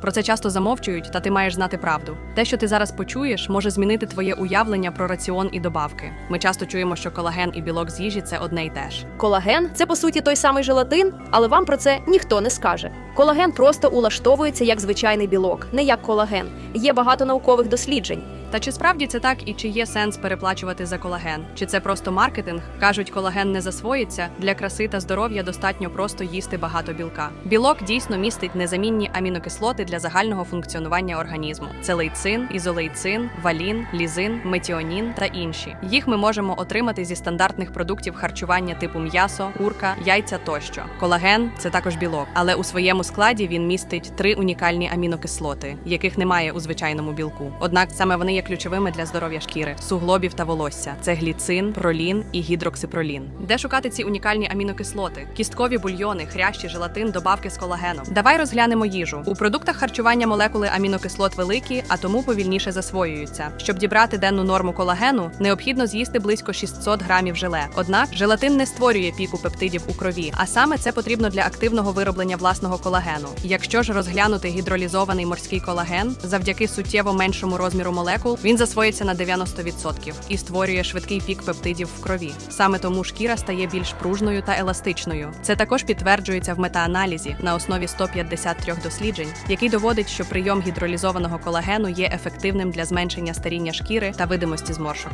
Про це часто замовчують, та ти маєш знати правду. Те, що ти зараз почуєш, може змінити твоє уявлення про раціон і добавки. Ми часто чуємо, що колаген і білок з їжі це одне й те ж. Колаген це по суті той самий желатин, але вам про це ніхто не скаже. Колаген просто улаштовується як звичайний білок, не як колаген. Є багато наукових досліджень. Та чи справді це так і чи є сенс переплачувати за колаген? Чи це просто маркетинг? Кажуть, колаген не засвоїться. Для краси та здоров'я достатньо просто їсти багато білка. Білок дійсно містить незамінні амінокислоти для загального функціонування організму: це лейцин, ізолейцин, валін, лізин, метіонін та інші. Їх ми можемо отримати зі стандартних продуктів харчування типу м'ясо, курка, яйця тощо. Колаген це також білок, але у своєму складі він містить три унікальні амінокислоти, яких немає у звичайному білку. Однак саме вони є ключовими для здоров'я шкіри, суглобів та волосся. Це гліцин, пролін і гідроксипролін. Де шукати ці унікальні амінокислоти? Кісткові бульйони, хрящі, желатин, добавки з колагеном. Давай розглянемо їжу. У продуктах харчування молекули амінокислот великі, а тому повільніше засвоюються. Щоб дібрати денну норму колагену, необхідно з'їсти близько 600 грамів желе. Однак желатин не створює піку пептидів у крові, а саме це потрібно для активного вироблення власного колагену. Якщо ж розглянути гідролізований морський колаген, завдяки суттєво меншому розміру молекул, він засвоїться на 90% і створює швидкий пік пептидів в крові. Саме тому шкіра стає більш пружною та еластичною. Це також підтверджується в метааналізі на основі 153 досліджень, який доводить, що прийом гідролізованого колагену є ефективним для зменшення старіння шкіри та видимості зморшок.